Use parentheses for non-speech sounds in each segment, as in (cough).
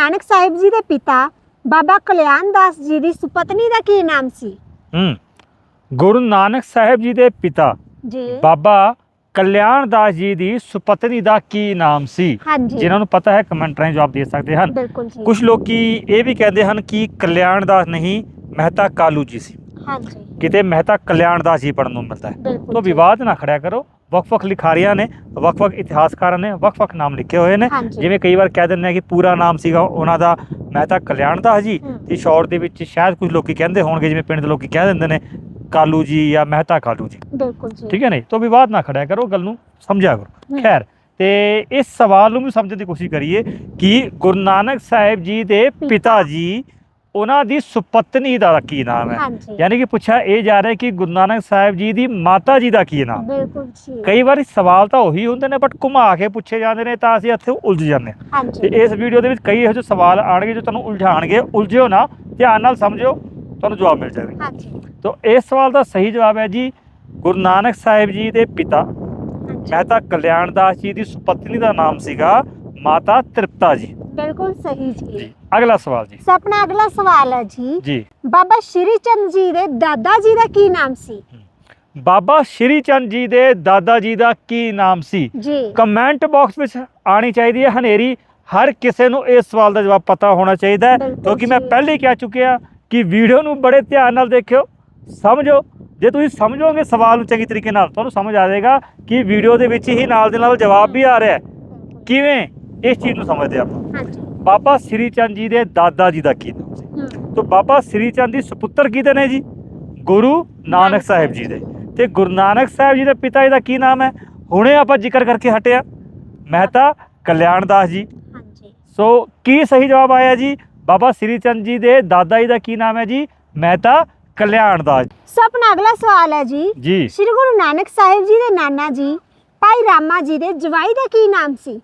ਨਾਨਕ ਸਾਹਿਬ ਜੀ ਦੇ ਪਿਤਾ ਬਾਬਾ ਕਲਿਆਣ ਦਾਸ ਜੀ ਦੀ ਸੁਪਤਨੀ ਦਾ ਕੀ ਨਾਮ ਸੀ? ਹੂੰ ਗੁਰੂ ਨਾਨਕ ਸਾਹਿਬ ਜੀ ਦੇ ਪਿਤਾ ਜੀ। ਬਾਬਾ ਕਲਿਆਣ ਦਾਸ ਜੀ ਦੀ ਸੁਪਤਨੀ ਦਾ ਕੀ ਨਾਮ ਸੀ? ਹਾਂਜੀ। ਜਿਨ੍ਹਾਂ ਨੂੰ ਪਤਾ ਹੈ ਕਮੈਂਟ ਰਾਹੀਂ ਜਵਾਬ ਦੇ ਸਕਦੇ ਹਨ। ਬਿਲਕੁਲ ਜੀ। ਕੁਝ ਲੋਕੀ ਇਹ ਵੀ ਕਹਿੰਦੇ ਹਨ ਕਿ ਕਲਿਆਣ ਦਾਸ ਨਹੀਂ ਮਹਿਤਾ ਕਾਲੂ ਜੀ ਸੀ। ਹਾਂਜੀ। ਕਿਤੇ ਮਹਿਤਾ ਕਲਿਆਣ ਦਾਸ ਜੀ ਪੜਨ ਨੂੰ ਮਿਲਦਾ ਹੈ। ਬਿਲਕੁਲ ਤੋਂ ਜੀ। ਵਿਵਾਦ ਨਾ ਖੜਿਆ ਕਰੋ। ਵੱਖ-ਵੱਖ ਲਿਖਾਰੀਆਂ ਨੇ ਵੱਖ-ਵੱਖ ਇਤਿਹਾਸਕਾਰਾਂ ਨੇ ਵੱਖ-ਵੱਖ ਨਾਮ ਲਿਖੇ ਹੋਏ ਨੇ। ਹਾਂਜੀ। ਜਿਵੇਂ ਕਈ ਵਾਰ ਕਹਿ ਦਿੰਦੇ ਆ ਕਿ ਪੂਰਾ ਨਾਮ ਸੀਗਾ ਉਹਨਾਂ ਦਾ ਮਹਿਤਾ ਕਲਿਆਣ ਦਾਸ ਜੀ। ਹੂੰ। ਤੇ ਸ਼ਾਰਟ ਦੇ ਵਿੱਚ ਸ਼ਾਇਦ ਕੁਝ ਲੋਕੀ ਕਹਿੰਦੇ ਹੋਣਗੇ ਜਿਵੇਂ ਪਿੰਡ ਦੇ ਲੋਕੀ ਕਹਿ ਦਿੰਦੇ ਨੇ ਕਾਲੂ ਜੀ ਜਾਂ ਮਹਿਤਾ ਕਾਲੂ ਜੀ। ਬਿਲਕੁਲ ਜੀ। ਠੀਕ ਹੈ ਨਹੀਂ? ਤੋਂ ਵਿਵਾਦ ਨਾ ਖੜਿਆ ਕਰੋ ਗੱਲ ਨੂੰ ਸਮਝਿਆ ਕਰੋ। ਹੂੰ। ਖੈਰ ਤੇ ਇਸ ਸਵਾਲ ਨੂੰ ਵੀ ਸਮਝਣ ਦੀ ਕੋਸ਼ਿਸ਼ ਕਰੀਏ ਕਿ ਗੁਰੂ ਨਾਨਕ ਸਾਹਿਬ ਜੀ ਦੇ ਪਿਤਾ ਜੀ ਉਹਨਾਂ ਦੀ ਸੁਪਤਨੀ ਦਾ ਕੀ ਨਾਮ ਹੈ? ਹਾਂਜੀ। ਯਾਨੀ ਕਿ ਪੁੱਛਿਆ ਇਹ ਜਾ ਰਿਹਾ ਕਿ ਗੁਰੂ ਨਾਨਕ ਸਾਹਿਬ ਜੀ ਦੀ ਮਾਤਾ ਜੀ ਦਾ ਕੀ ਨਾਮ? ਬਿਲਕੁਲ ਕਈ ਵਾਰੀ ਸਵਾਲ ਤਾਂ ਉਹੀ ਹੁੰਦੇ ਨੇ ਬਟ ਘੁਮਾ ਕੇ ਪੁੱਛੇ ਜਾਂਦੇ ਨੇ ਤਾਂ ਅਸੀਂ ਇੱਥੇ ਉਲਝ ਜਾਂਦੇ ਹਾਂ। ਹਾਂਜੀ। ਤੇ ਇਸ ਵੀਡੀਓ ਦੇ ਵਿੱਚ ਕਈ ਇਹੋ ਜਿਹੇ ਸਵਾਲ ਆਣਗੇ ਜੋ ਤੁਹਾਨੂੰ ਉਲਝਾਣਗੇ ਉਲਝਿਓ ਨਾ ਧਿਆਨ ਨਾਲ ਸਮਝਿਓ ਤੁਹਾਨੂੰ ਜਵਾਬ ਮਿਲ ਜਾਵੇਗਾ। ਹਾਂਜੀ। ਤੋ ਇਸ ਸਵਾਲ ਦਾ ਸਹੀ ਜਵਾਬ ਹੈ ਜੀ ਗੁਰੂ ਨਾਨਕ ਸਾਹਿਬ ਜੀ ਦੇ ਪਿਤਾ। ਹਾਂਜੀ। ਮਹਿਤਾ ਕਲਿਆਣ ਦਾਸ ਜੀ ਦੀ ਸੁਪਤਨੀ ਦਾ ਨਾਮ ਸੀਗਾ ਮਾਤਾ ਤ੍ਰਿਪਤਾ ਜੀ। ਬਿਲਕੁਲ ਸਹੀ ਜੀ। ਜੀ। ਅਗਲਾ ਸਵਾਲ ਜੀ। ਸੋ ਆਪਣਾ ਅਗਲਾ ਸਵਾਲ ਹੈ ਜੀ। ਜੀ। ਬਾਬਾ ਸ਼੍ਰੀ ਚੰਦ ਜੀ ਦੇ ਦਾਦਾ ਜੀ ਦਾ ਕੀ ਨਾਮ ਸੀ? ਬਾਬਾ ਸ਼੍ਰੀ ਚੰਦ ਜੀ ਦੇ ਦਾਦਾ ਜੀ ਦਾ ਕੀ ਨਾਮ ਸੀ? ਜੀ। ਕਮੈਂਟ ਬਾਕਸ ਵਿੱਚ ਆਣੀ ਚਾਹੀਦੀ ਹੈ। ਹਨੇਰੀ ਹਰ ਕਿਸੇ ਨੂੰ ਇਸ ਸਵਾਲ ਦਾ ਜਵਾਬ ਪਤਾ ਹੋਣਾ ਚਾਹੀਦਾ ਹੈ। ਬਿਲਕੁਲ ਕਿਉਂਕਿ ਮੈਂ ਜੀ। ਪਹਿਲੇ ਹੀ ਕਹਿ ਚੁੱਕਿਆ ਕਿ ਵੀਡੀਓ ਨੂੰ ਬੜੇ ਧਿਆਨ ਨਾਲ ਦੇਖਿਓ ਸਮਝੋ। ਜੇ ਤੁਸੀਂ ਸਮਝੋਗੇ ਸਵਾਲ ਨੂੰ ਚੰਗੀ ਤਰੀਕੇ ਨਾਲ ਤੁਹਾਨੂੰ ਸਮਝ ਆ ਜਾਏਗਾ ਕਿ ਵੀਡੀਓ ਦੇ ਵਿੱਚ ਹੀ ਨਾਲ ਦੇ ਨਾਲ ਜਵਾਬ ਵੀ ਆ ਰਿਹਾ ਹੈ। ਕਿਵੇਂ? ਇਸ ਚੀਜ਼ ਨੂੰ ਸਮਝਦੇ ਆਪਾਂ। ਹਾਂਜੀ। ਬਾਬਾ ਸ੍ਰੀ ਚੰਦ ਜੀ ਦੇ ਦਾਦਾ ਜੀ ਦਾ ਕੀ ਨਾਮ ਸੀ। ਤੋ ਬਾਬਾ ਸ੍ਰੀ ਚੰਦ ਦੀ ਸੁਪੁੱਤਰ ਕਿਹਦੇ ਨੇ ਜੀ? ਗੁਰੂ ਨਾਨਕ ਸਾਹਿਬ ਜੀ ਦੇ। ਤੇ ਗੁਰੂ ਨਾਨਕ ਸਾਹਿਬ ਜੀ ਦੇ ਪਿਤਾ ਜੀ ਦਾ ਕੀ ਨਾਮ ਹੈ? ਹੁਣੇ ਆਪਾਂ ਜ਼ਿਕਰ ਕਰਕੇ ਹਟਿਆ ਮਹਿਤਾ ਕਲਿਆਣ ਦਾਸ ਜੀ। ਹਾਂਜੀ। ਸੋ ਕੀ ਸਹੀ ਜਵਾਬ ਆਇਆ ਜੀ? ਬਾਬਾ ਸ੍ਰੀ ਚੰਦ ਜੀ ਦੇ ਦਾਦਾ ਜੀ ਦਾ ਕੀ ਨਾਮ ਹੈ ਜੀ? ਮਹਿਤਾ ਕਲਿਆਣ ਦਾਸ ਸੋ ਆਪਣਾ ਅਗਲਾ ਸਵਾਲ ਹੈ ਜੀ। ਜੀ। ਸ਼੍ਰੀ ਗੁਰੂ ਨਾਨਕ ਸਾਹਿਬ ਜੀ ਦੇ ਨਾਨਾ ਜੀ ਭਾਈ ਰਾਮਾ ਜੀ ਦੇ ਜਵਾਈ ਦਾ ਕੀ ਨਾਮ ਸੀ?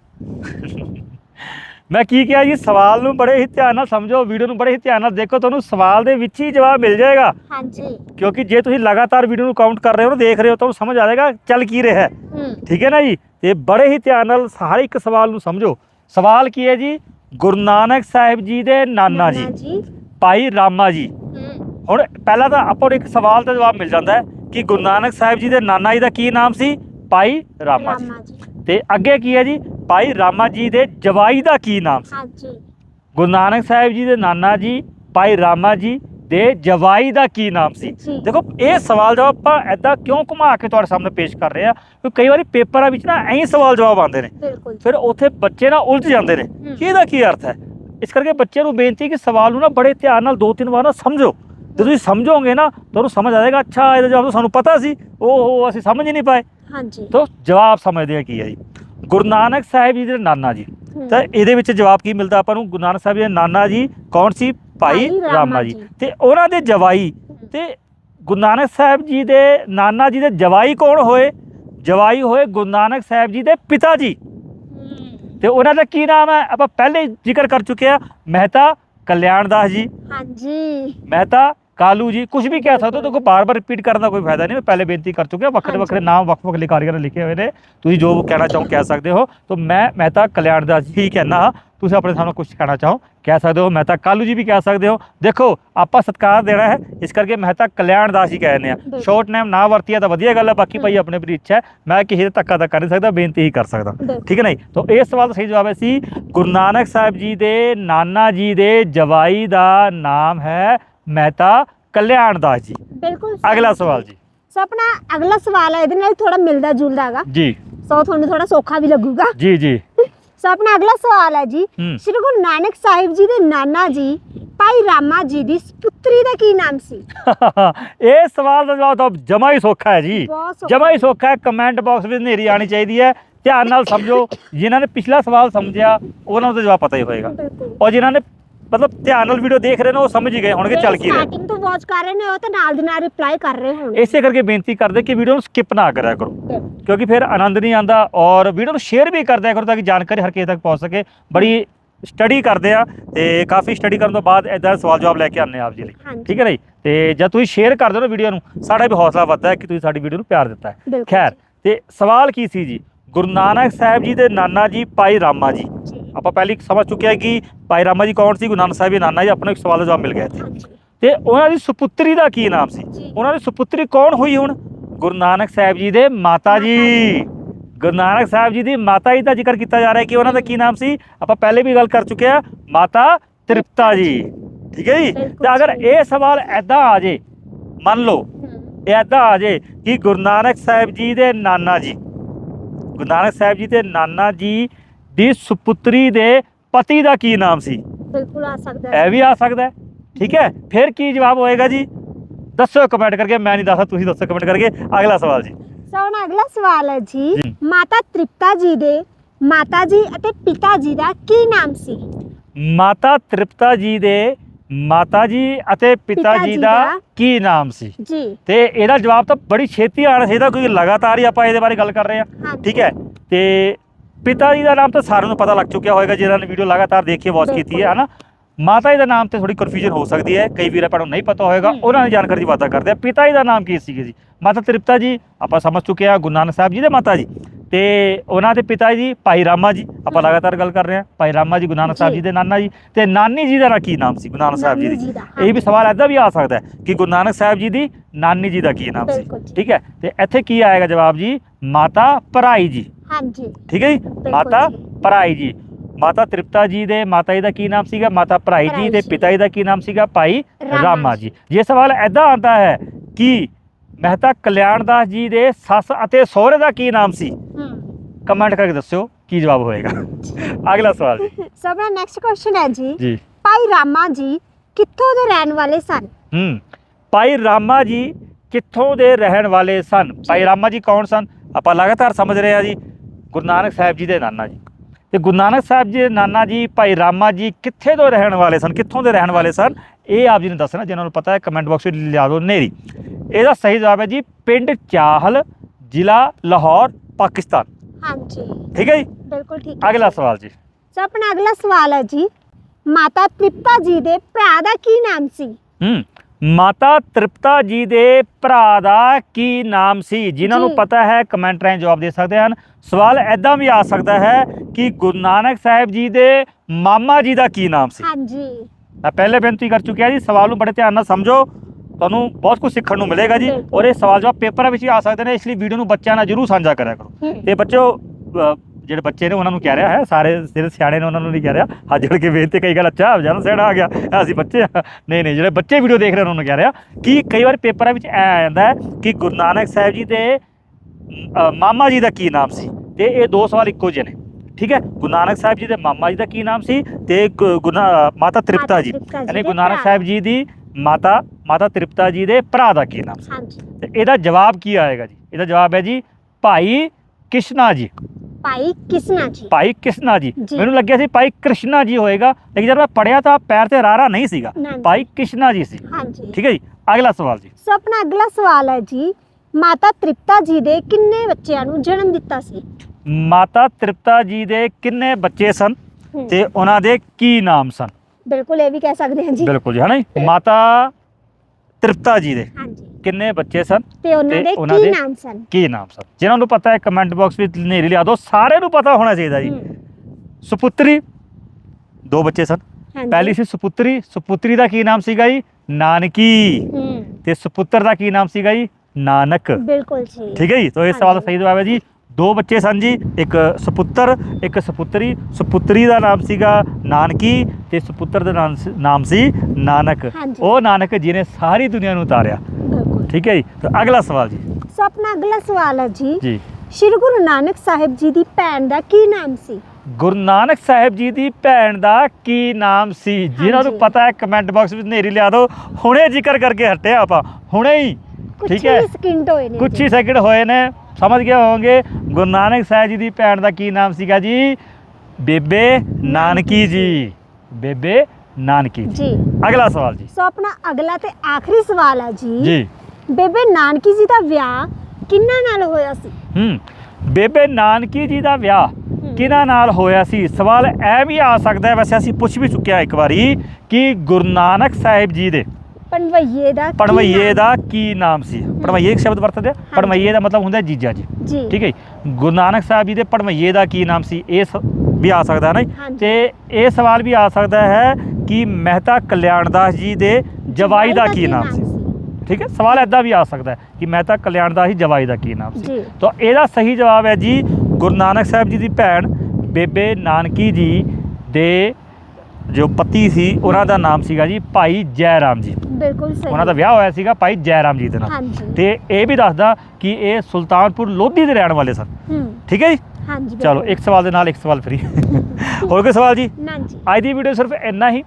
ਮੈਂ ਕੀ ਕਿਹਾ ਜੀ ਸਵਾਲ ਨੂੰ ਬੜੇ ਹੀ ਧਿਆਨ ਨਾਲ ਸਮਝੋ ਵੀਡੀਓ ਨੂੰ ਬੜੇ ਹੀ ਧਿਆਨ ਨਾਲ ਦੇਖੋ ਤੁਹਾਨੂੰ ਸਵਾਲ ਦੇ ਵਿੱਚ ਹੀ ਜਵਾਬ ਮਿਲ ਜਾਏਗਾ। ਹਾਂਜੀ। ਕਿਉਂਕਿ ਜੇ ਤੁਸੀਂ ਲਗਾਤਾਰ ਵੀਡੀਓ ਨੂੰ ਕਾਊਂਟ ਕਰ ਰਹੇ ਹੋ ਨਾ ਦੇਖ ਰਹੇ ਹੋ ਤੁਹਾਨੂੰ ਸਮਝ ਆ ਜਾਏਗਾ ਚੱਲ ਕੀ ਰਿਹਾ ਹੈ। ਠੀਕ ਹੈ ਨਾ ਜੀ? ਤੇ ਬੜੇ ਹੀ ਧਿਆਨ ਨਾਲ ਹਰ ਇੱਕ ਸਵਾਲ ਨੂੰ ਸਮਝੋ। ਸਵਾਲ ਕੀ ਹੈ ਜੀ? ਗੁਰੂ ਨਾਨਕ ਸਾਹਿਬ ਜੀ ਦੇ ਨਾਨਾ ਜੀ। ਭਾਈ ਰਾਮਾ ਜੀ। ਹੁਣ ਪਹਿਲਾਂ ਤਾਂ ਆਪਾਂ ਨੂੰ ਇੱਕ ਸਵਾਲ ਦਾ ਜਵਾਬ ਮਿਲ ਜਾਂਦਾ ਹੈ ਕਿ ਗੁਰੂ ਨਾਨਕ ਸਾਹਿਬ ਜੀ ਦੇ ਨਾਨਾ ਜੀ ਦਾ ਕੀ ਨਾਮ ਸੀ? ਭਾਈ ਰਾਮਾ ਜੀ। ਤੇ ਅੱਗੇ ਕੀ ਹੈ ਜੀ? ਭਾਈ ਰਾਮਾ ਜੀ ਦੇ ਜਵਾਈ ਦਾ ਕੀ ਨਾਮ ਸੀ? ਹਾਂਜੀ। ਗੁਰੂ ਨਾਨਕ ਸਾਹਿਬ ਜੀ ਦੇ ਨਾਨਾ ਜੀ ਭਾਈ ਰਾਮਾ ਜੀ ਦੇ ਜਵਾਈ ਦਾ ਕੀ ਨਾਮ ਸੀ? ਜੀ। ਦੇਖੋ ਇਹ ਸਵਾਲ ਜਵਾਬ ਆਪਾਂ ਐਦਾਂ ਕਿਉਂ ਘੁਮਾ ਕੇ ਤੁਹਾਡੇ ਸਾਹਮਣੇ ਪੇਸ਼ ਕਰ ਰਹੇ ਆ? ਕਿਉਂਕਿ ਕਈ ਵਾਰੀ ਪੇਪਰਾਂ ਵਿੱਚ ਨਾ ਐਂ ਸਵਾਲ ਜਵਾਬ ਆਉਂਦੇ ਨੇ। ਬਿਲਕੁਲ ਫਿਰ ਉੱਥੇ ਬੱਚੇ ਨਾ ਉਲਝ ਜਾਂਦੇ ਨੇ। ਕਿ ਇਹਦਾ ਕੀ ਅਰਥ ਹੈ? ਇਸ ਕਰਕੇ ਬੱਚੇ ਨੂੰ ਬੇਨਤੀ ਕਿ ਸਵਾਲ ਨੂੰ ਨਾ ਬੜੇ ਧਿਆਨ ਨਾਲ ਦੋ ਤਿੰਨ ਵਾਰ ਨਾ ਸਮਝੋ। ਜੇ ਤੁਸੀਂ ਸਮਝੋਗੇ ਨਾ ਤੁਹਾਨੂੰ ਸਮਝ ਆ ਜਾਏਗਾ ਅੱਛਾ ਇਹਦਾ ਜਵਾਬ ਤਾਂ ਸਾਨੂੰ ਪਤਾ ਸੀ। ਓਹੋ ਅਸੀਂ ਸਮਝ ਹੀ ਨਹੀਂ ਪਾਏ। ਹਾਂਜੀ। ਤਾਂ ਜਵਾਬ ਸਮਝਦੇ ਆ ਕੀ ਹੈ ਜੀ? ਗੁਰੂ ਨਾਨਕ ਸਾਹਿਬ ਜੀ ਦੇ ਨਾਨਾ ਜੀ। ਤਾਂ ਇਹਦੇ ਵਿੱਚ ਜਵਾਬ ਕੀ ਮਿਲਦਾ ਆਪਾਂ ਨੂੰ? ਗੁਰੂ ਨਾਨਕ ਸਾਹਿਬ ਜੀ ਦੇ ਨਾਨਾ ਜੀ ਕੌਣ ਸੀ? ਭਾਈ ਰਾਮਾ ਜੀ। ਤੇ ਉਹਨਾਂ ਦੇ ਜਵਾਈ ਤੇ ਗੁਰੂ ਨਾਨਕ ਸਾਹਿਬ ਜੀ ਦੇ ਨਾਨਾ ਜੀ ਦੇ ਜਵਾਈ ਕੌਣ ਹੋਏ? ਜਵਾਈ ਹੋਏ ਗੁਰੂ ਨਾਨਕ ਸਾਹਿਬ ਜੀ ਦੇ ਪਿਤਾ ਜੀ। ਤੇ ਉਹਨਾਂ ਦਾ ਕੀ ਨਾਮ ਹੈ? ਆਪਾਂ ਪਹਿਲੇ ਜ਼ਿਕਰ ਕਰ ਚੁੱਕੇ ਆ ਮਹਿਤਾ ਕਲਿਆਣ ਦਾਸ ਜੀ। ਹਾਂਜੀ। ਮਹਿਤਾ ਕਾਲੂ ਜੀ ਕੁਝ ਵੀ ਕਹਿ ਸਕਦੇ ਹੋ ਦੇਖੋ ਬਾਰ-ਬਾਰ ਰਿਪੀਟ ਕਰਨ ਦਾ ਕੋਈ ਫਾਇਦਾ ਨਹੀਂ ਮੈਂ ਪਹਿਲੇ ਬੇਨਤੀ ਕਰ ਚੁੱਕਿਆ ਵੱਖਰੇ। ਵੱਖਰੇ ਨਾਮ ਵੱਖ-ਵੱਖ ਲਿਖਾਰੀਆਂ ਨੇ ਲਿਖੇ ਹੋਏ ਨੇ ਤੁਸੀਂ ਜੋ ਕਹਿਣਾ ਚਾਹੋ ਕਹਿ ਸਕਦੇ ਹੋ ਤਾਂ ਮੈਂ ਮਹਿਤਾ ਕਲਿਆਣ ਜੀ ਹੀ ਕਹਿਣਾ ਹਾਂ ਤੁਸੀਂ ਆਪਣੇ ਸਾਹਮਣੇ ਕੁਝ ਕਹਿਣਾ ਚਾਹੋ ਕਹਿ ਸਕਦੇ ਹੋ ਮਹਿਤਾ ਕਾਲੂ ਜੀ ਵੀ ਕਹਿ ਸਕਦੇ ਹੋ ਦੇਖੋ ਆਪਾਂ ਸਤਿਕਾਰ ਦੇਣਾ ਹੈ ਇਸ ਕਰਕੇ ਮਹਿਤਾ ਕਲਿਆਣ ਦਾਸ ਹੀ ਕਹਿੰਦੇ ਆ। ਸ਼ਾਰਟ ਨੇਮ ਨਾ ਵਰਤੀਆ ਤਾਂ ਵਧੀਆ ਗੱਲ ਹੈ ਬਾਕੀ ਭਾਈ ਆਪਣੇ ਆਪਣੀ ਇੱਛਾ ਹੈ ਮੈਂ ਕਿਸੇ ਦਾ ਧੱਕਾ ਤਾਂ ਕਰ ਨਹੀਂ ਸਕਦਾ ਬੇਨਤੀ ਹੀ ਕਰ ਸਕਦਾ। ਠੀਕ ਹੈ ਨਹੀਂ ਤਾਂ ਇਹ ਸਵਾਲ ਦਾ ਸਹੀ ਜਵਾਬ ਹੈ ਸੀ ਗੁਰੂ ਨਾਨਕ ਸਾਹਿਬ ਜੀ ਦੇ ਨਾਨਾ ਜੀ ਦੇ ਜਵਾਈ ਦਾ ਨਾਮ ਹੈ ਮਹਿਤਾ ਕਲਿਆਣ ਦਾਸ ਜੀ। ਬਿਲਕੁਲ ਸਹੀ। ਅਗਲਾ ਸਵਾਲ ਜੀ। ਸੋ ਆਪਣਾ ਅਗਲਾ ਸਵਾਲ ਹੈ ਇਹਦੇ ਨਾਲ ਥੋੜਾ ਮਿਲਦਾ ਜੁਲਦਾ ਹੈਗਾ। ਜੀ। ਸੋ ਤੁਹਾਨੂੰ ਥੋੜਾ ਸੌਖਾ ਵੀ ਲੱਗੂਗਾ। ਜੀ ਜੀ। ਸੋ ਆਪਣਾ ਅਗਲਾ ਸਵਾਲ ਹੈ ਜੀ। ਹੂੰ। ਸ਼੍ਰੀ ਗੁਰੂ ਨਾਨਕ ਸਾਹਿਬ ਜੀ ਦੇ ਨਾਨਾ ਜੀ ਭਾਈ ਰਾਮਾ ਜੀ ਦੀ ਪੁੱਤਰੀ ਦਾ ਕੀ ਨਾਮ ਸੀ? (laughs) ਇਹ ਸਵਾਲ ਦਾ ਜਵਾਬ ਤਾਂ ਜਮਾ ਹੀ ਸੌਖਾ ਹੈ ਜੀ। ਬਹੁਤ ਸੌਖਾ। ਜਮਾ ਹੀ ਸੌਖਾ ਹੈ। ਕਮੈਂਟ ਬਾਕਸ ਵਿੱਚ ਹਨੇਰੀ ਆਣੀ ਚਾਹੀਦੀ ਹੈ। ਧਿਆਨ ਨਾਲ ਸਮਝੋ। (laughs) ਜਿਨ੍ਹਾਂ ਨੇ ਪਿਛਲਾ ਸਵਾਲ ਸਮਝਿਆ ਉਹਨਾਂ ਨੂੰ ਤਾਂ ਜਵਾਬ ਪਤਾ ਹੀ ਹੋਏਗਾ। ਬਿਲਕੁਲ। ਔਰ ਜਿਨ੍ਹਾਂ ਨੇ ਮਤਲਬ ਧਿਆਨ ਨਾਲ ਵੀਡੀਓ ਦੇਖ ਰਹੇ ਨੇ ਉਹ ਸਮਝ ਹੀ ਗਏ ਹੋਣਗੇ ਚੱਲ ਕੀ ਰਿਹਾ। ਸਟਾਰਟਿੰਗ ਤੋਂ ਵਾਚ ਕਰ ਰਹੇ ਨੇ ਉਹ ਤਾਂ ਨਾਲ ਦੀ ਨਾਲ ਰਿਪਲਾਈ ਕਰ ਰਹੇ ਹੋਣਗੇ। ਇਸੇ ਕਰਕੇ ਬੇਨਤੀ ਕਰਦੇ ਕਿ ਵੀਡੀਓ ਨੂੰ ਸਕਿਪ ਨਾ ਕਰਿਆ ਕਰੋ। ਕਿਉਂਕਿ ਫਿਰ ਆਨੰਦ ਨਹੀਂ ਆਂਦਾ ਔਰ ਵੀਡੀਓ ਨੂੰ ਸ਼ੇਅਰ ਵੀ ਕਰ ਦਿਆ ਕਰੋ ਤਾਂ ਕਿ ਜਾਣਕਾਰੀ ਹਰ ਕਿਸੇ ਤੱਕ ਪਹੁੰਚ ਸਕੇ। ਬੜੀ ਸਟੱਡੀ ਕਰਦੇ ਆ ਤੇ ਕਾਫੀ ਸਟੱਡੀ ਕਰਨ ਤੋਂ ਬਾਅਦ ਇਦਾਂ ਸਵਾਲ ਜਵਾਬ ਲੈ ਕੇ ਆਉਂਦੇ ਆ ਆਪ ਜੀ ਲਈ। ਹਾਂਜੀ। ਠੀਕ ਹੈ ਨਾ ਜੀ? ਤੇ ਜਦ ਤੁਸੀਂ ਸ਼ੇਅਰ ਕਰਦੇ ਹੋ ਨਾ ਵੀਡੀਓ ਨੂੰ ਸਾਡਾ ਵੀ ਹੌਸਲਾ ਵੱਧਦਾ ਹੈ ਕਿ ਤੁਸੀਂ ਸਾਡੀ ਵੀਡੀਓ ਨੂੰ ਪਿਆਰ ਦਿੱਤਾ ਹੈ। ਬਿਲਕੁਲ ਖੈਰ ਤੇ ਸਵਾਲ ਕੀ ਸੀ ਜੀ? ਗੁਰੂ ਨਾਨਕ ਸਾਹਿਬ ਜੀ ਦੇ ਨਾਨਾ ਜੀ ਭਾਈ ਰਾਮਾ ਜੀ। ਜੀ। ਆਪਾਂ ਪਹਿਲੇ ਸਮਝ ਚੁੱਕੇ ਹਾਂ ਕਿ ਭਾਈ ਰਾਮਾ ਜੀ ਕੌਣ ਸੀ ਗੁਰੂ ਨਾਨਕ ਸਾਹਿਬ ਜੀ ਨਾਨਾ ਜੀ ਆਪਣਾ ਇੱਕ ਸਵਾਲ ਦਾ ਜਵਾਬ ਮਿਲ ਗਿਆ ਇੱਥੇ। ਤੇ ਉਹਨਾਂ ਦੀ ਸੁਪੁੱਤਰੀ ਦਾ ਕੀ ਨਾਮ ਸੀ। ਉਹਨਾਂ ਦੀ ਸੁਪੁੱਤਰੀ ਕੌਣ ਹੋਈ ਹੁਣ? ਗੁਰੂ ਨਾਨਕ ਸਾਹਿਬ ਜੀ ਦੇ ਮਾਤਾ ਜੀ। ਗੁਰੂ ਨਾਨਕ ਸਾਹਿਬ ਜੀ ਦੀ ਮਾਤਾ ਜੀ ਦਾ ਜ਼ਿਕਰ ਕੀਤਾ ਜਾ ਰਿਹਾ ਹੈ ਕਿ ਉਹਨਾਂ ਦਾ ਕੀ ਨਾਮ ਸੀ? ਆਪਾਂ ਪਹਿਲੇ ਵੀ ਗੱਲ ਕਰ ਚੁੱਕੇ ਆ ਮਾਤਾ ਤ੍ਰਿਪਤਾ ਜੀ। ਠੀਕ ਹੈ ਜੀ? ਤੇ ਅਗਰ। ਇਹ ਸਵਾਲ ਐਦਾਂ ਆ ਜੇ ਮੰਨ ਲਓ ਇਹ ਐਦਾਂ ਆ ਜੇ ਕਿ ਗੁਰੂ ਨਾਨਕ ਸਾਹਿਬ ਜੀ ਦੇ ਨਾਨਾ ਜੀ ਗੁਰੂ ਨਾਨਕ ਸਾਹਿਬ ਜੀ ਦੇ ਨਾਨਾ ਜੀ ਦੀ ਸੁਪੁੱਤਰੀ ਦੇ ਪਤੀ ਦਾ ਕੀ ਨਾਮ ਸੀ? ਬਿਲਕੁਲ ਆ ਸਕਦਾ ਹੈ। ਇਹ ਵੀ ਆ ਸਕਦਾ ਹੈ। ਠੀਕ ਹੈ। ਫਿਰ ਕੀ ਜਵਾਬ ਹੋਏਗਾ ਜੀ? ਦੱਸੋ ਕਮੈਂਟ ਕਰਕੇ ਮੈਂ ਨਹੀਂ ਦੱਸਦਾ ਤੁਸੀਂ ਦੱਸੋ ਕਮੈਂਟ ਕਰਕੇ। ਅਗਲਾ ਸਵਾਲ ਜੀ। ਸੋ ਹੁਣ ਅਗਲਾ ਸਵਾਲ ਹੈ ਜੀ। ਜੀ। ਮਾਤਾ ਤ੍ਰਿਪਤਾ ਜੀ ਦੇ ਮਾਤਾ ਜੀ ਅਤੇ ਪਿਤਾ ਜੀ ਦਾ ਕੀ ਨਾਮ ਸੀ? ਮਾਤਾ ਤ੍ਰਿਪਤਾ ਜੀ ਦੇ ਮਾਤਾ ਜੀ ਅਤੇ ਪਿਤਾ ਜੀ ਦਾ ਕੀ ਨਾਮ ਸੀ? ਜੀ। ਤੇ ਇਹਦਾ ਜਵਾਬ ਤਾਂ ਬੜੀ ਛੇਤੀ ਆਣਾ ਚਾਹੀਦਾ ਕਿਉਂਕਿ ਲਗਾਤਾਰ ਹੀ ਆਪਾਂ ਇਹਦੇ ਬਾਰੇ ਗੱਲ ਕਰ ਰਹੇ ਹਾਂ। ਹਾਂਜੀ। ਠੀਕ ਹੈ। ਤੇ ਪਿਤਾ ਜੀ ਦਾ ਨਾਮ ਤਾਂ ਸਾਰਿਆਂ ਨੂੰ ਪਤਾ ਲੱਗ ਚੁੱਕਿਆ ਹੋਵੇਗਾ ਜਿਨ੍ਹਾਂ ਨੇ ਵੀਡੀਓ ਲਗਾਤਾਰ ਦੇਖੀ ਵਾਚ ਕੀਤੀ ਹੈ ਹਨਾ? ਮਾਤਾ ਜੀ ਦਾ ਨਾਮ ਤੇ ਥੋੜੀ ਕਨਫਿਊਜ਼ਨ ਹੋ ਸਕਦੀ ਹੈ ਕਈ ਵੀਰਾਂ ਨੂੰ ਨਹੀਂ ਪਤਾ ਹੋਵੇਗਾ। ਉਹਨਾਂ ਨੇ ਜਾਣਕਾਰੀ ਦੀ ਵਾਅਦਾ ਕਰਦੇ ਆ ਪਿਤਾ ਜੀ ਦਾ ਨਾਮ ਕੀ ਸੀਗੇ ਜੀ? ਮਾਤਾ ਤ੍ਰਿਪਤਾ ਜੀ ਆਪਾਂ ਸਮਝ ਚੁੱਕੇ ਹਾਂ ਗੁਰੂ ਨਾਨਕ ਸਾਹਿਬ ਜੀ ਦੇ ਮਾਤਾ ਜੀ। ਤੇ ਉਹਨਾਂ ਦੇ ਪਿਤਾ ਜੀ ਭਾਈ ਰਾਮਾ ਜੀ ਆਪਾਂ। ਲਗਾਤਾਰ ਗੱਲ ਕਰ ਰਹੇ ਹਾਂ ਭਾਈ ਰਾਮਾ ਜੀ ਗੁਰੂ ਨਾਨਕ ਸਾਹਿਬ ਜੀ। ਦੇ ਨਾਨਾ ਜੀ ਤੇ ਨਾਨੀ ਜੀ ਦਾ ਕੀ ਨਾਮ ਸੀ ਗੁਰੂ ਨਾਨਕ ਸਾਹਿਬ ਜੀ ਦੀ ਦਾ, ਇਹ ਵੀ। ਸਵਾਲ ਐਦਾਂ ਵੀ ਆ ਸਕਦਾ ਹੈ ਕਿ ਗੁਰੂ ਨਾਨਕ ਸਾਹਿਬ ਜੀ ਦੀ ਨਾਨੀ ਜੀ ਦਾ ਕੀ ਨਾਮ ਸੀ। ਠੀਕ ਹੈ ਤੇ ਇੱਥੇ ਕੀ ਆਏਗਾ ਜਵਾਬ ਜੀ ਮਾਤਾ ਭਰਾਈ ਜੀ ਹਾਂਜੀ ਠੀਕ ਹੈ ਜੀ ਮਾਤਾ। ਭਰਾਈ ਜੀ ਮਾਤਾ ਤ੍ਰਿਪਤਾ ਜੀ ਦੇ ਮਾਤਾ ਜੀ ਦਾ ਕੀ ਨਾਮ ਸੀਗਾ ਮਾਤਾ ਭਰਾਈ ਜੀ ਜੀ। ਪਿਤਾ ਜੀ ਦਾ ਕੀ ਨਾਮ ਸੀਗਾ ਭਾਈ ਰਾਮਾ ਰਾਮਾ ਜੀ ਇਹ ਸਵਾਲ ਐਦਾਂ ਆਉਂਦਾ ਹੈ ਕਿ ਮਹਿਤਾ ਕਲਿਆਣ ਦਾਸ ਜੀ ਦੇ ਸੱਸ ਅਤੇ ਸਹੁਰੇ ਦਾ ਕੀ ਨਾਮ ਸੀ? ਕਮੈਂਟ ਕਰਕੇ ਦੱਸਿਓ ਕੀ ਜਵਾਬ ਹੋਏਗਾ। ਅਗਲਾ ਸਵਾਲ ਜੀ। ਸੋ ਆਪਣਾ ਨੈਕਸਟ ਕੁਐਸਚਨ ਹੈ ਜੀ। ਜੀ। ਭਾਈ ਰਾਮਾ ਜੀ ਕਿੱਥੋਂ ਦੇ ਰਹਿਣ ਵਾਲੇ ਸਨ? ਹੂੰ। ਭਾਈ ਰਾਮਾ ਜੀ ਕਿੱਥੋਂ ਦੇ ਰਹਿਣ ਵਾਲੇ ਸਨ? ਭਾਈ ਰਾਮਾ ਜੀ ਕੌਣ ਸਨ? ਆਪਾਂ ਲਗਾਤਾਰ ਸਮਝ ਰਹੇ ਆ ਜੀ। ਗੁਰੂ ਨਾਨਕ ਸਾਹਿਬ ਜੀ ਦੇ ਨਾਨਾ ਜੀ। ਤੇ ਗੁਰੂ ਨਾਨਕ ਸਾਹਿਬ ਜੀ ਦੇ ਨਾਨਾ ਜੀ ਭਾਈ ਰਾਮਾ ਜੀ ਕਿੱਥੇ ਤੋਂ ਰਹਿਣ ਵਾਲੇ ਸਨ? ਕਿੱਥੋਂ ਦੇ ਰਹਿਣ ਵਾਲੇ ਸਨ? ਇਹ ਆਪ ਜੀ ਨੇ ਦੱਸਣਾ ਜਿਹਨਾਂ ਨੂੰ ਪਤਾ ਹੈ ਕਮੈਂਟ ਬਾਕਸ ਵਿੱਚ ਲਿਆ ਦਿਓ ਨੇਰੀ। ਇਹਦਾ ਸਹੀ ਜਵਾਬ ਹੈ ਜੀ ਪਿੰਡ ਚਾਹਲ ਜ਼ਿਲ੍ਹਾ ਲਾਹੌਰ ਪਾਕਿਸਤਾਨ। ਹਾਂਜੀ। ਠੀਕ ਹੈ ਜੀ? ਬਿਲਕੁਲ ਠੀਕ ਹੈ ਅਗਲਾ ਸਵਾਲ ਜੀ। ਸੋ ਆਪਣਾ ਅਗਲਾ ਸਵਾਲ ਹੈ ਜੀ ਮਾਤਾ ਤ੍ਰਿਪਤਾ ਜੀ ਦੇ ਭਰਾ ਦਾ ਕੀ ਨਾਮ ਸੀ? ਹੂੰ ਮਾਤਾ ਤ੍ਰਿਪਤਾ ਜੀ ਦੇ ਭਰਾ ਦਾ ਕੀ ਨਾਮ ਸੀ? ਜਿਨ੍ਹਾਂ ਨੂੰ। ਪਤਾ ਹੈ ਕਮੈਂਟ ਰਾਹੀਂ ਜਵਾਬ ਦੇ ਸਕਦੇ ਹਨ। ਸਵਾਲ ਐਦਾਂ ਵੀ ਆ ਸਕਦਾ ਹੈ ਕਿ ਗੁਰੂ ਨਾਨਕ ਸਾਹਿਬ ਜੀ ਦੇ ਮਾਮਾ ਜੀ ਦਾ ਕੀ ਨਾਮ ਸੀ? ਹਾਂਜੀ। ਮੈਂ ਪਹਿਲੇ ਬੇਨਤੀ ਕਰ ਚੁੱਕਿਆ ਜੀ ਸਵਾਲ ਨੂੰ ਬੜੇ ਧਿਆਨ ਨਾਲ ਸਮਝੋ ਤੁਹਾਨੂੰ ਬਹੁਤ ਕੁਝ ਸਿੱਖਣ ਨੂੰ ਮਿਲੇਗਾ ਜੀ। ਔਰ ਇਹ ਸਵਾਲ ਜਵਾਬ ਪੇਪਰਾਂ ਵਿੱਚ ਵੀ ਆ ਸਕਦੇ ਨੇ ਇਸ ਲਈ ਵੀਡੀਓ ਨੂੰ ਬੱਚਿਆਂ ਨਾਲ ਜਰੂਰ ਸਾਂਝਾ ਕਰਿਆ ਕਰੋ। ਤੇ ਬੱਚਿਓ ਅ, ਜਿਹੜੇ ਬੱਚੇ ਨੇ ਉਹਨਾਂ ਨੂੰ ਕਹਿ ਰਿਹਾ ਹੈ ਸਾਰੇ ਜਿਹੜੇ ਸਿਆਣੇ ਨੇ ਉਹਨਾਂ ਨੂੰ ਨਹੀਂ ਕਹਿ ਰਿਹਾ। ਹੱਥ ਜੋੜ ਕੇ ਬੇਨਤੀ ਕਈ ਗੱਲ ਅੱਛਾ ਜਾਨ ਸਿਆਣਾ ਆ ਗਿਆ ਅਸੀਂ ਬੱਚੇ। ਨਹੀਂ ਨਹੀਂ ਜਿਹੜੇ ਬੱਚੇ ਵੀਡੀਓ ਦੇਖ ਰਹੇ ਉਹਨਾਂ ਨੂੰ ਕਹਿ ਰਿਹਾ ਕਿ ਕਈ ਵਾਰ ਪੇਪਰਾਂ ਵਿੱਚ ਐ ਆ ਜਾਂਦਾ ਹੈ ਕਿ ਗੁਰੂ ਨਾਨਕ ਸਾਹਿਬ ਜੀ ਦੇ ਮਾਮਾ ਜੀ ਦਾ ਕੀ ਨਾਮ ਸੀ? ਤੇ ਇਹ ਦੋ ਸਵਾਲ ਇੱਕੋ ਜਿਹੇ ਨੇ। ਠੀਕ ਹੈ? ਗੁਰੂ ਨਾਨਕ ਸਾਹਿਬ ਜੀ ਦੇ ਮਾਮਾ ਜੀ ਦਾ ਕੀ ਨਾਮ ਸੀ? ਤੇ ਗੁਨਾ ਮਾਤਾ ਤ੍ਰਿਪਤਾ ਜੀ। ਯਾਨੀ ਗੁਰੂ ਨਾਨਕ। ਸਾਹਿਬ ਜੀ ਦੀ ਮਾਤਾ ਮਾਤਾ ਤ੍ਰਿਪਤਾ ਜੀ ਦੇ ਭਰਾ ਦਾ ਕੀ ਨਾਮ ਸੀ? ਹਾਂਜੀ। ਤੇ ਇਹਦਾ ਜਵਾਬ ਕੀ ਆਏਗਾ ਜੀ? ਇਹਦਾ ਜਵਾਬ ਹੈ ਜੀ ਭਾਈ ਕਿਸ਼ਨਾ ਜੀ। ਭਾਈ ਕਿਸਨਾ ਜੀ। ਭਾਈ ਕਿਸ਼ਨਾ ਜੀ। ਮੈਨੂੰ ਲੱਗਿਆ ਸੀ ਭਾਈ ਕ੍ਰਿਸ਼ਨਾ ਜੀ ਹੋਏਗਾ ਲੇਕਿਨ ਜਦ ਮੈਂ ਪੜਿਆ ਤਾਂ ਪੈਰ ਤੇ ਰਾਰਾ ਨਹੀਂ ਸੀਗਾ। ਭਾਈ ਕਿਸ਼ਨਾ ਜੀ ਸੀ। ਹਾਂਜੀ। ਠੀਕ ਹੈ ਜੀ ਅਗਲਾ ਸਵਾਲ ਜੀ। ਸੋ ਆਪਣਾ ਅਗਲਾ ਸਵਾਲ ਹੈ ਜੀ ਮਾਤਾ ਤ੍ਰਿਪਤਾ ਜੀ ਦੇ ਕਿੰਨੇ ਬੱਚਿਆਂ ਨੂੰ ਜਨਮ ਦਿੱਤਾ ਸੀ? ਮਾਤਾ ਤ੍ਰਿਪਤਾ ਜੀ ਦੇ ਕਿੰਨੇ ਬੱਚੇ ਸਨ ਤੇ ਉਹਨਾਂ ਦੇ ਕੀ ਨਾਮ ਸਨ? ਬਿਲਕੁਲ ਇਹ ਵੀ ਕਹਿ ਸਕਦੇ ਹਾਂ ਜੀ। ਬਿਲਕੁਲ ਜੀ ਹਨਾ ਜੀ? ਮਾਤਾ ਤ੍ਰਿਪਤਾ ਜੀ ਦੇ ਹਾਂਜੀ। ਕਿੰਨੇ ਬੱਚੇ ਸਨ? ਤੇ ਉਹਨਾਂ ਤੇ ਦੇ ਉਹਨਾਂ ਕੀ ਦੇ- ਨਾਮ ਸਨ? ਕੀ ਨਾਮ ਸਨ? ਜਿਨ੍ਹਾਂ ਨੂੰ ਪਤਾ ਹੈ ਕਮੈਂਟ ਬਾਕਸ ਵਿੱਚ ਨੇਰੀ ਲਿਆ ਦਿਓ ਸਾਰਿਆਂ ਨੂੰ ਪਤਾ ਹੋਣਾ ਚਾਹੀਦਾ ਜੀ। ਹਮ, ਸੁਪੁੱਤਰੀ ਦੋ ਬੱਚੇ ਸਨ। ਹਾਂਜੀ। ਪਹਿਲੀ ਸੀ ਸੁਪੁੱਤਰੀ ਸੁਪੁੱਤਰੀ ਦਾ ਕੀ ਨਾਮ ਸੀਗਾ ਜੀ? ਨਾਨਕੀ। ਤੇ ਸੁਪੁੱਤਰ ਦਾ ਕੀ ਨਾਮ ਸੀਗਾ ਜੀ? ਨਾਨਕ। ਬਿਲਕੁਲ ਜੀ। ਠੀਕ ਹੈ ਜੀ? ਤਾਂ ਇਹ ਸਵਾਲ ਦਾ। ਸਹੀ ਜਵਾਬ ਹੈ ਜੀ। ਦੋ ਬੱਚੇ ਸਨ ਜੀ ਇੱਕ ਸੁਪੁੱਤਰ ਇੱਕ ਸੁਪੁੱਤਰੀ। ਸੁਪੁੱਤਰੀ ਦਾ ਨਾਮ ਸੀਗਾ ਨਾਨਕੀ ਤੇ ਸੁਪੁੱਤਰ ਦਾ ਨਾਮ ਸੀ- ਨਾਮ ਸੀ ਨਾਨਕ। ਹਾਂਜੀ। ਉਹ ਨਾਨਕ ਜਿਹਨੇ ਸਾਰੀ ਦੁਨੀਆ ਨੂੰ ਉਤਾਰਿਆ। ਬਿਲਕੁਲ। ਠੀਕ ਹੈ ਜੀ? ਤਾਂ ਅਗਲਾ ਸਵਾਲ ਜੀ। ਸੋ ਆਪਣਾ ਅਗਲਾ ਸਵਾਲ ਹੈ ਜੀ। ਜੀ। ਸ਼੍ਰੀ ਗੁਰੂ ਨਾਨਕ ਸਾਹਿਬ ਜੀ ਦੀ ਭੈਣ ਦਾ ਕੀ ਨਾਮ ਸੀ? ਗੁਰੂ ਨਾਨਕ ਸਾਹਿਬ ਜੀ ਦੀ ਭੈਣ ਦਾ ਕੀ ਨਾਮ ਸੀ? ਜਿਨ੍ਹਾਂ ਨੂੰ ਹਾਂਜੀ। ਪਤਾ ਹੈ ਕਮੈਂਟ ਬਾਕਸ ਵਿੱਚ ਨੇਰੀ ਲਿਆ ਦਿਓ। ਹੁਣੇ ਜ਼ਿਕਰ ਕਰਕੇ ਹਟਿਆ ਆਪਾਂ। ਹੁਣੇ ਹੀ। ਕੁਝ ਠੀਕ ਹੈ? ਹੀ ਸਕਿੰਟ ਹੋਏ ਨੇ ਕੁਛ ਜੀ। ਹੀ ਸੈਕਿੰਡ ਹੋਏ ਨੇ। ਸਮਝ ਗਏ ਹੋਵੋਗੇ? ਗੁਰੂ ਨਾਨਕ ਸਾਹਿਬ ਜੀ ਦੀ ਭੈਣ ਦਾ ਕੀ ਨਾਮ ਸੀਗਾ ਜੀ? ਬੇਬੇ ਨਾਨਕੀ ਜੀ। ਬੇਬੇ ਨਾਨਕੀ ਜੀ। ਅਗਲਾ ਸਵਾਲ ਜੀ। ਸੋ ਆਪਣਾ ਅਗਲਾ ਤੇ ਆਖਰੀ ਸਵਾਲ ਹੈ ਜੀ। ਜੀ। ਬੇਬੇ ਨਾਨਕੀ ਜੀ ਦਾ ਵਿਆਹ ਕਿੰਨਾ ਨਾਲ ਹੋਇਆ ਸੀ? ਹੂੰ। ਬੇਬੇ ਨਾਨਕੀ ਜੀ ਦਾ ਵਿਆਹ ਕਿਹਨਾਂ ਨਾਲ ਹੋਇਆ ਸੀ? ਸਵਾਲ ਇਹ ਵੀ ਆ ਸਕਦਾ ਹੈ ਵੈਸੇ ਅਸੀਂ ਪੁੱਛ ਵੀ ਚੁੱਕਿਆ ਇੱਕ ਵਾਰੀ ਕਿ ਗੁਰੂ ਨਾਨਕ ਸਾਹਿਬ ਜੀ ਦੇ ਪਣਵਈਏ ਦਾ ਕੀ ਨਾਮ? ਦਾ ਕੀ ਨਾਮ ਸੀ? ਪੜਵਈਏ ਇੱਕ ਸ਼ਬਦ ਵਰਤਦੇ ਆ? ਪੜਵਈਏ ਦਾ ਮਤਲਬ ਹੁੰਦਾ ਹੈ ਜੀਜਾ ਜੀ। ਜੀ। ਠੀਕ ਹੈ ਜੀ। ਗੁਰੂ ਨਾਨਕ ਸਾਹਿਬ ਜੀ ਦੇ ਪੜਵਈਏ ਦਾ ਕੀ ਨਾਮ ਸੀ? ਇਸ ਵੀ ਆ ਸਕਦਾ ਹੈ ਨਾ ਜੀ? ਹਾਂਜੀ। ਤੇ ਇਹ ਸਵਾਲ ਵੀ ਆ ਸਕਦਾ ਹੈ ਕਿ ਮਹਿਤਾ ਕਲਿਆਣਦਾਸ ਜੀ ਦੇ ਜਵਾਈ ਦਾ ਕੀ ਨਾਮ ਸੀ? ਠੀਕ ਹੈ? ਸਵਾਲ ਐਦਾਂ ਵੀ ਆ ਸਕਦਾ ਹੈ ਕਿ ਮਹਿਤਾ ਕਲਿਆਣਦਾਸ ਜੀ ਜਵਾਈ ਦਾ ਕੀ ਨਾਮ ਸੀ? ਜੀ। ਤਾਂ ਇਹਦਾ ਸਹੀ ਜਵਾਬ ਹੈ ਜੀ ਗੁਰੂ ਨਾਨਕ ਸਾਹਿਬ ਜੀ ਦੀ ਭੈਣ ਬੇਬੇ ਨਾਨਕੀ ਜੀ ਦੇ ਜੋ ਪਤੀ ਸੀ ਉਹਨਾਂ ਦਾ ਨਾਮ ਸੀਗਾ ਜੀ ਭਾਈ ਜੈ ਰਾਮ ਜੀ। ਬਿਲਕੁਲ ਸਹੀ। ਉਹਨਾਂ ਦਾ ਵਿਆਹ ਹੋਇਆ ਸੀਗਾ ਭਾਈ ਜੈ ਰਾਮ ਜੀ ਦੇ ਨਾਲ। ਹਾਂਜੀ। ਤੇ ਇਹ ਵੀ ਦੱਸਦਾ ਕਿ ਇਹ ਸੁਲਤਾਨਪੁਰ ਲੋਧੀ ਦੇ ਰਹਿਣ ਵਾਲੇ ਸਨ। ਹੂੰ। ਠੀਕ ਹੈ ਜੀ? ਹਾਂਜੀ ਚਲੋ ਇੱਕ ਸਵਾਲ ਦੇ ਨਾਲ ਇੱਕ ਸਵਾਲ ਫ੍ਰੀ। (laughs) ਹੋਰ ਕੋਈ ਸਵਾਲ ਜੀ? ਨਾ ਜੀ। ਅੱਜ ਦੀ ਵੀਡੀਓ ਸਿਰਫ ਇੰਨਾ ਹੀ।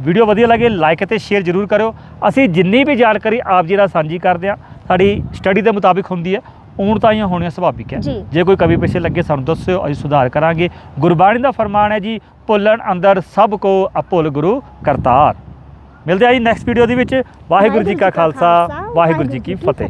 ਵੀਡੀਓ ਵਧੀਆ ਲੱਗੇ ਲਾਈਕ ਅਤੇ ਸ਼ੇਅਰ ਜ਼ਰੂਰ ਕਰਿਓ। ਅਸੀਂ ਜਿੰਨੀ ਵੀ ਜਾਣਕਾਰੀ ਆਪ ਜੀ ਨਾਲ ਸਾਂਝੀ ਕਰਦੇ ਹਾਂ ਸਾਡੀ ਸਟੱਡੀ ਦੇ ਮੁਤਾਬਿਕ ਹੁੰਦੀ ਹੈ। ਉਣ ਤਾਈਆਂ ਹੋਣੀਆਂ ਸੁਭਾਵਿਕ ਹੈ। ਜੀ। ਕੋਈ ਕਵੀ ਪਿੱਛੇ ਲੱਗੇ ਸਾਨੂੰ ਦੱਸਿਓ ਅਸੀਂ ਸੁਧਾਰ ਕਰਾਂਗੇ। ਗੁਰਬਾਣੀ ਦਾ ਫਰਮਾਨ ਹੈ ਜੀ ਭੁੱਲਣ ਅੰਦਰ ਸਭ ਕੋ ਅਭੁੱਲ ਗੁਰੂ ਕਰਤਾਰ। ਮਿਲਦੇ ਆ ਜੀ ਨੈਕਸਟ ਵੀਡੀਓ ਦੇ ਵਿੱਚ। ਵਾਹਿਗੁਰੂ ਜੀ ਕਾ ਖਾਲਸਾ ਵਾਹਿਗੁਰੂ ਜੀ ਕੀ ਫਤਿਹ।